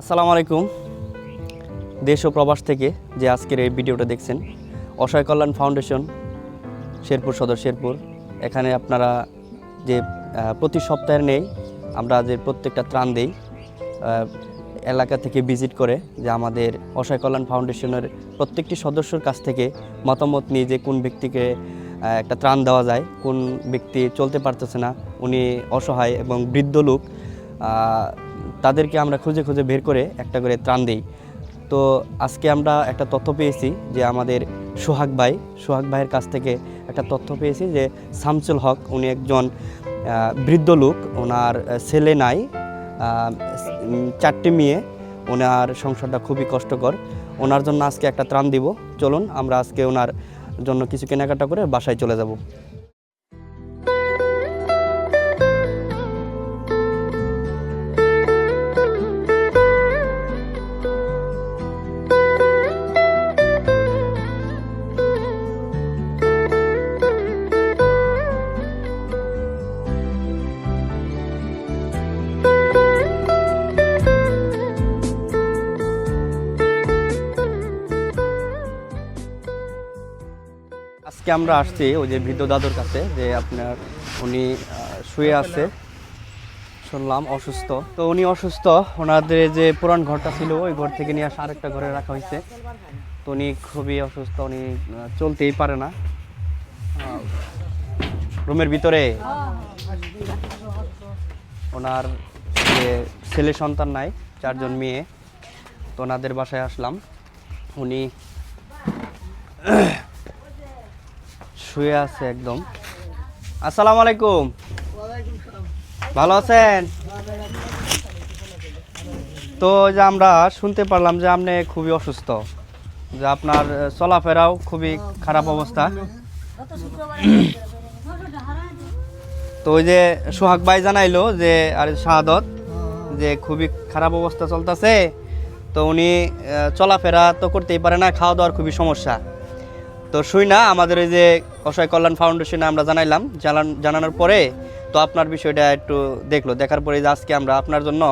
আসসালামু আলাইকুম দেশ ও প্রবাস থেকে যে আজকের এই ভিডিওটা দেখছেন, অসহায় কল্যাণ ফাউন্ডেশন, শেরপুর সদর শেরপুর। এখানে আপনারা যে প্রতি সপ্তাহের নেই, আমরা যে প্রত্যেকটা ত্রাণ দেই এলাকা থেকে ভিজিট করে যে আমাদের অসহায় কল্যাণ ফাউন্ডেশনের প্রত্যেকটি সদস্যর কাছ থেকে মতামত নিয়ে যে কোন ব্যক্তিকে একটা ত্রাণ দেওয়া যায়, কোন ব্যক্তি চলতে পারতেছে না উনি অসহায় এবং বৃদ্ধ লোক তাদেরকে আমরা খুঁজে খুঁজে বের করে একটা করে ত্রাণ দিই। তো আজকে আমরা একটা তথ্য পেয়েছি যে আমাদের সোহাগ ভাই, সোহাগ ভাইয়ের কাছ থেকে একটা তথ্য পেয়েছি যে শামসুল হক উনি একজন বৃদ্ধ লোক, ওনার ছেলে নাই চারটি মেয়ে, ওনার সংসারটা খুবই কষ্টকর। ওনার জন্য আজকে একটা ত্রাণ দিব। চলুন, আমরা আজকে ওনার জন্য কিছু কেনাকাটা করে বাসায় চলে যাব। আজকে আমরা আসছি ওই যে বৃদ্ধ দাদুর কাছে, যে আপনার উনি শুয়ে আছে। শুনলাম, অসুস্থ। তো উনি অসুস্থ। ওনাদের যে পুরান ঘরটা ছিল, ওই ঘর থেকে নিয়ে আসা আরেকটা ঘরে রাখা হয়েছে। তো উনি খুবই অসুস্থ, উনি চলতেই পারে না। রুমের ভিতরে। ওনার যে ছেলে সন্তান নাই, চারজন মেয়ে। তো ওনাদের বাসায় আসলাম। উনি শুয়ে আছে একদম। আসসালামু আলাইকুম। ভালো আছেন? তো যে আমরা শুনতে পারলাম যে আপনি খুবই অসুস্থ, যে আপনার চলাফেরাও খুবই খারাপ অবস্থা। তো ওই যে সোহাগ ভাই জানাইলো যে, আর শাহাদত, যে খুবই খারাপ অবস্থা চলতেছে। তো উনি চলাফেরা তো করতেই পারে না খাওয়া দাওয়ার খুবই সমস্যা। তো শুই না, আমাদের ওই যে অসহায় কল্যাণ ফাউন্ডেশনে আমরা জানাইলাম। জানান জানানোর পরে তো আপনার বিষয়টা একটু দেখল। দেখার পরে যে আজকে আমরা আপনার জন্য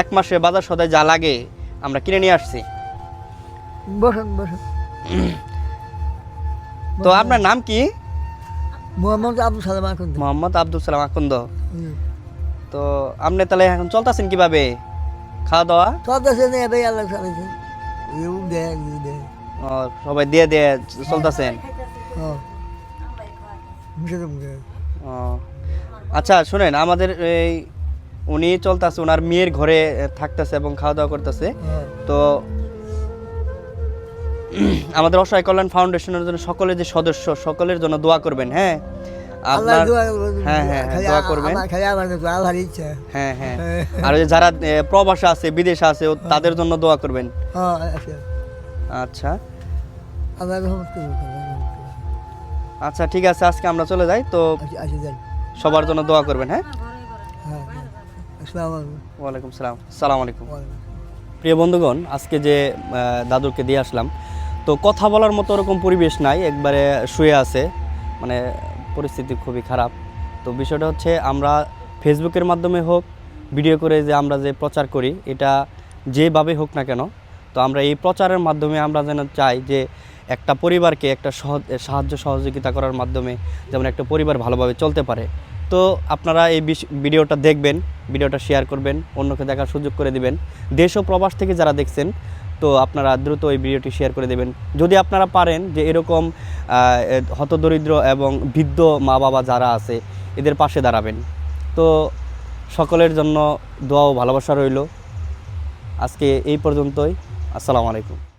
এক মাসে বাজার সদায় যা লাগে আমরা কিনে নিয়ে আসছি। বসেন বসেন। তো আপনার নাম কি? মোহাম্মদ আবুল সালাম এখন মোহাম্মদ আব্দুল সালাম আকন্দ। তো আপনি তাহলে এখন চলতেছেন কীভাবে? খাওয়া দাওয়া সব দেশে আল্লাহ সবাই দিয়ে দিয়ে চলতেছেন? আচ্ছা শুনেন আমাদের এই উনি চলতেছে ওনার মেয়ের ঘরে থাকতেছে এবং খাওয়া দাওয়া করতেছে। হ্যাঁ। তো আমাদের অসহায় কল্যাণ ফাউন্ডেশনের জন্য সকলের যে সদস্য সকলের জন্য দোয়া করবেন হ্যাঁ? আপনার হ্যাঁ, হ্যাঁ, হ্যাঁ, দোয়া করবেন। হ্যাঁ হ্যাঁ। আর যারা প্রবাসে আছে বিদেশে আছে তাদের জন্য দোয়া করবেন। হ্যাঁ আচ্ছা। আচ্ছা। আল্লাহ। আচ্ছা ঠিক আছে আজকে আমরা চলে যাই তো সবার জন্য দোয়া করবেন হ্যাঁ? হ্যাঁ হ্যাঁ। ওয়ালাইকুম সালাম সালাম আলাইকুম। প্রিয় বন্ধুগণ আজকে যে দাদুকে দিয়ে আসলাম তো কথা বলার মতো ওরকম পরিবেশ নাই একবারে শুয়ে আছে মানে পরিস্থিতি খুবই খারাপ। তো বিষয়টা হচ্ছে আমরা ফেসবুকের মাধ্যমে হোক ভিডিও করে যে আমরা যে প্রচার করি এটা যেভাবে হোক না কেন তো আমরা এই প্রচারের মাধ্যমে আমরা যেন চাই যে একটা পরিবারকে একটা সাহায্য সহযোগিতা করার মাধ্যমে যেমন একটা পরিবার ভালোভাবে চলতে পারে। তো আপনারা এই ভিডিওটা দেখবেন, ভিডিওটা শেয়ার করবেন, অন্যকে দেখার সুযোগ করে দিবেন। দেশ ও প্রবাস থেকে যারা দেখছেন, তো আপনারা দ্রুত এই ভিডিওটি শেয়ার করে দেবেন। যদি আপনারা পারেন যে এরকম হতদরিদ্র এবং বৃদ্ধ মা বাবা যারা আছে, এদের পাশে দাঁড়াবেন। তো সকলের জন্য দোয়া ও ভালোবাসা রইল। আজকে এই পর্যন্তই। আসসালামু আলাইকুম।